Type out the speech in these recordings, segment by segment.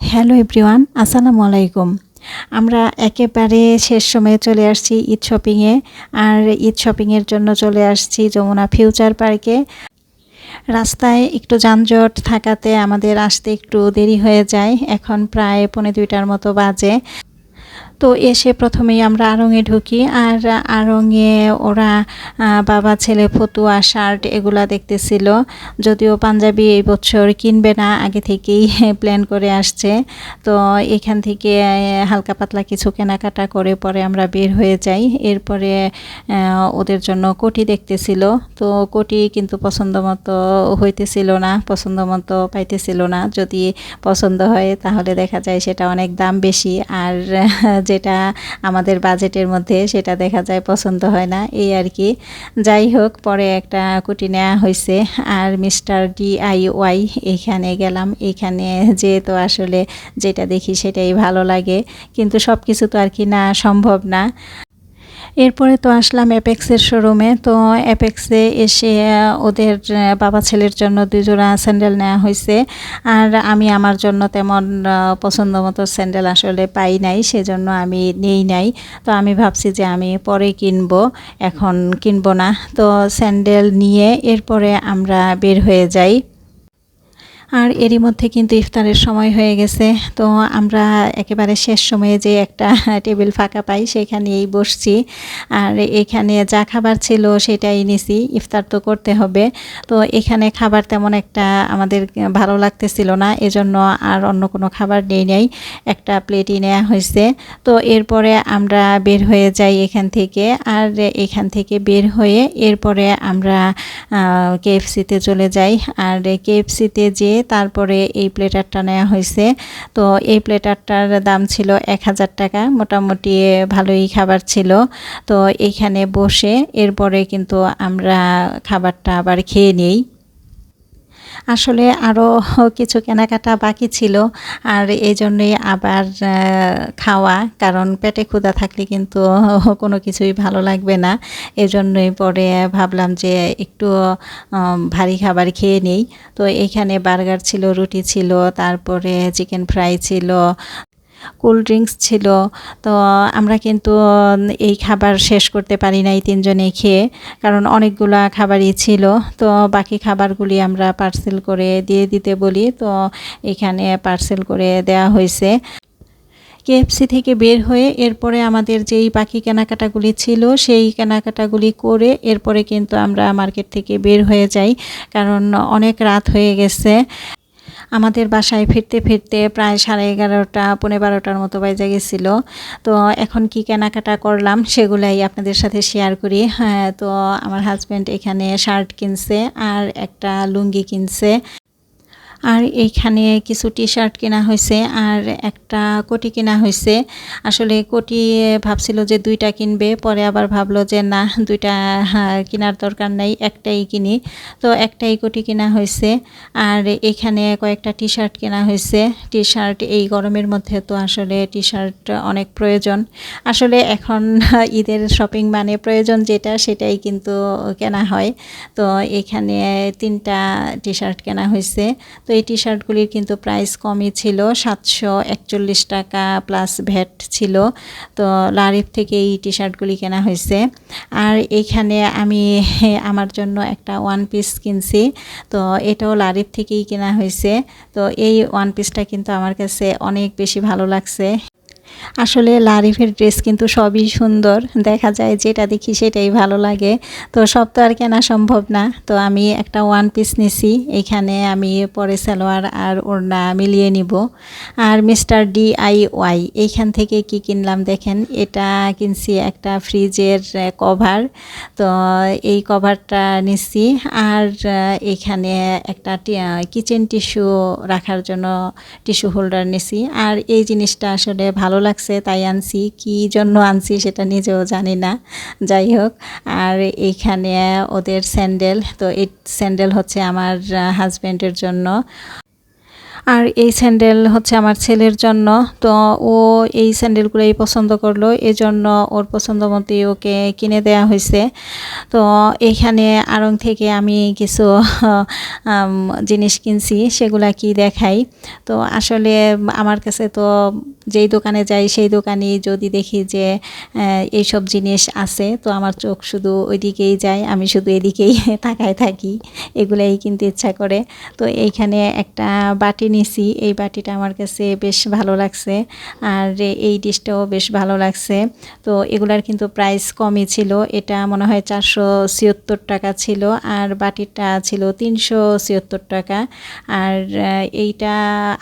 Hello everyone, আসসালামু আলাইকুম। আমরা একেবারে শেষ সময়ে চলে আসছি ঈদ শপিংয়ে, আর ঈদ শপিংয়ের জন্য চলে আসছি যমুনা ফিউচার পার্কে। রাস্তায় একটু যানজট থাকাতে আমাদের আসতে একটু দেরি হয়ে যায়, এখন প্রায় পৌনে দুইটার মতো বাজে। তো এসে প্রথমেই আমরা আড়ংয়ে ঢুকি আর আড়ংয়ে ওরা বাবা, ছেলে, ফতুয়া, শার্ট এগুলা দেখতেছিল। যদিও পাঞ্জাবি এই বছর কিনবে না, আগে থেকেই প্ল্যান করে আসছে। তো এখান থেকে হালকা পাতলা কিছু কেনাকাটা করে পরে আমরা বের হয়ে যাই। এরপরে ওদের জন্য কোটি দেখতেছিল। তো কোটি কিন্তু পছন্দ মতো হইতেছিল না, পছন্দ মতো পাইতেছিল না। যদি পছন্দ হয় তাহলে দেখা যায় সেটা অনেক দাম বেশি। আর যেটা আমাদের বাজেটের মধ্যে সেটা দেখা যায় পছন্দ হয় না, এই আর কি। যাই হোক, পরে একটা কুটি নেওয়া হয়েছে আর মিস্টার ডিআইওয়াই এখানে গেলাম। এখানে যেহেতু আসলে যেটা দেখি সেটাই ভালো লাগে। কিন্তু সব কিছু তো আর কি না, সম্ভব না। এরপরে তো আসলাম অ্যাপেক্সের শোরুমে তো অ্যাপেক্সে এসে ওদের বাবা ছেলের জন্য দুজোড়া স্যান্ডেল নেওয়া হয়েছে আর আমি আমার জন্য তেমন পছন্দ মতো স্যান্ডেল আসলে পাই নাই, সেজন্য আমি নেই নাই। তো আমি ভাবছি যে আমি পরে কিনবো, এখন কিনবো না। তো স্যান্ডেল নিয়ে এরপরে আমরা বের হয়ে যাই। আর এরই মধ্যে কিন্তু ইফতারের সময় হয়ে গেছে। তো আমরা একেবারে শেষ সময়ে যে একটা টেবিল ফাঁকা পাই, সেখানেই বসছি। আর এখানে যা খাবার ছিল সেটাই নিছি। ইফতার তো করতে হবে। তো এখানে খাবার তেমন একটা আমাদের ভালো লাগতেছিল না। এজন্য আর অন্য কোনো খাবার নেই নাই। একটা প্লেটই নেওয়া হয়েছে। তো এরপরে আমরা বের হয়ে যাই এখান থেকে। আর এখান থেকে বের হয়ে এরপরে আমরা কেএফসিতে চলে যাই। আর কেএফসিতে যে তারপরে এই প্লেটারটা নেওয়া হয়েছে। তো এই প্লেটারটার দাম ছিল এক হাজার টাকা। মোটামুটি ভালোই খাবার ছিল। তো এইখানে বসে এরপরে কিন্তু আমরা খাবারটা আবার খেয়ে নিই। আসলে আরও কিছু কেনাকাটা বাকি ছিল। আর এই জন্যই আবার খাওয়া, কারণ পেটে ক্ষুদা থাকলে কিন্তু কোনো কিছুই ভালো লাগবে না। এজন্যই পরে ভাবলাম যে একটু ভারী খাবার খেয়ে নেই। তো এখানে বার্গার ছিল, রুটি ছিল, তারপরে চিকেন ফ্রাই ছিল কোল্ড ড্রিঙ্কস ছিল। তো, আমরা কিন্তু, এই খাবার শেষ করতে পারি নাই তিনজনে খেয়ে, কারণ অনেকগুলা খাবারই ছিল। তো, বাকি খাবারগুলি আমরা পার্সেল করে দিয়ে দিতে বলি। তো, এখানে পার্সেল করে দেওয়া হয়েছে। কেএফসি থেকে বের হয়ে এরপরে আমাদের যেই বাকি কেনাকাটাগুলি ছিল, সেই কেনাকাটাগুলি করে এরপরে কিন্তু আমরা মার্কেট থেকে বের হয়ে যাই, কারণ অনেক রাত হয়ে গেছে। আমাদের বাসায় ফিরতে ফিরতে প্রায় সাড়ে এগারোটা পনেরো বারোটার মতো বাজে গেছিল। তো এখন কি কেনাকাটা করলাম সেগুলাই আপনাদের সাথে শেয়ার করি। হ্যাঁ তো আমার হাজব্যান্ড এখানে শার্ট কিনছে আর একটা লুঙ্গি কিনছে। আর এইখানে কিছু টি শার্ট কেনা হয়েছে আর একটা কোটি কেনা হয়েছে। আসলে কোটি ভাবছিল যে দুইটা কিনবে, পরে আবার ভাবলো যে না, দুইটা কেনার দরকার নাই, একটাই কিনি। তো একটাই কোটি কেনা হয়েছে আর এখানে কয়েকটা টি শার্ট কেনা হয়েছে। টি শার্ট এই গরমের মধ্যে তো আসলে টি শার্ট অনেক প্রয়োজন। আসলে এখন ঈদের শপিং মানে প্রয়োজন যেটা, সেটাই কিন্তু কেনা হয়। তো এখানে তিনটা টি শার্ট কেনা হয়েছে। তো এই টি শার্টগুলির কিন্তু প্রাইস কমই ছিল, সাতশো একচল্লিশ টাকা প্লাস ভ্যাট ছিল। তো লারিফ থেকে এই টি শার্টগুলি কেনা হয়েছে। আর এখানে আমি আমার জন্য একটা ওয়ান পিস কিনছি। তো এটাও লারিফ থেকেই কেনা হয়েছে। তো এই ওয়ান পিসটা কিন্তু আমার কাছে অনেক বেশি ভালো লাগছে। আসলে লারিফের ড্রেস কিন্তু সবই সুন্দর। দেখা যায় যেটা দেখি সেটাই ভালো লাগে। তো সব তো আর কেনা সম্ভব না। তো আমি একটা ওয়ান পিস নিছি। এখানে আমি পরে সালোয়ার আর ওড়না মিলিয়ে নিব। আর মিস্টার ডি আই ওয়াই এইখান থেকে কি কিনলাম দেখেন? এটা কিনছি একটা ফ্রিজের কভার তো এই কভারটা নিছি। আর এখানে একটা কিচেন টিস্যু রাখার জন্য টিস্যু হোল্ডার নিছি। আর এই জিনিসটা আসলে ভালো লাগছে তাই আনছি। কি জন্য আনছি সেটা নিজেও জানি না। যাই হোক, আর এইখানে ওদের স্যান্ডেল, তো এই স্যান্ডেল হচ্ছে আমার হাজব্যান্ডের জন্য। আর এই স্যান্ডেল হচ্ছে আমার ছেলের জন্য। তো ও এই স্যান্ডেলগুলোই পছন্দ করল। এজন্য ওর পছন্দ মতোই ওকে কিনে দেওয়া হয়েছে। তো এখানে আড়ং থেকে আমি কিছু জিনিস কিনছি, সেগুলা কি দেখাই। তো আসলে আমার কাছে তো যেই দোকানে যাই, সেই দোকানে যদি দেখি যে এইসব জিনিস আছে, তো আমার চোখ শুধু ওইদিকেই যায়, আমি শুধু এদিকেই তাকায় থাকি। এগুলাই কিনতে ইচ্ছা করে। তো এইখানে একটা বাটি নিছি, এই বাটিটা আমার কাছে বেশ ভালো লাগছে। আর এই ডিশটাও বেশ ভালো লাগছে। তো এগুলার কিন্তু প্রাইস কমই ছিল। এটা মনে হয় চারশো ছিয়াত্তর টাকা ছিল, আর বাটিটা ছিল তিনশো ছিয়াত্তর টাকা। আর এইটা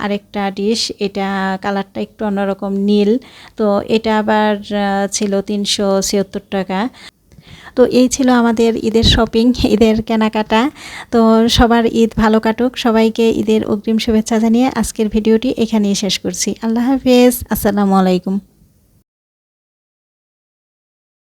আরেকটা ডিশ এটা কালারটা একটু অন্যরকম নীল। তো এটা আবার ছিল তিনশো ছিয়াত্তর টাকা। তো এই ছিল আমাদের ঈদের শপিং, ঈদের কেনাকাটা। তো সবার ঈদ ভালো কাটুক। সবাইকে ঈদের অগ্রিম শুভেচ্ছা জানিয়ে আজকের ভিডিওটি এখানেই শেষ করছি। আল্লাহ হাফেজ। আসসালামু আলাইকুম।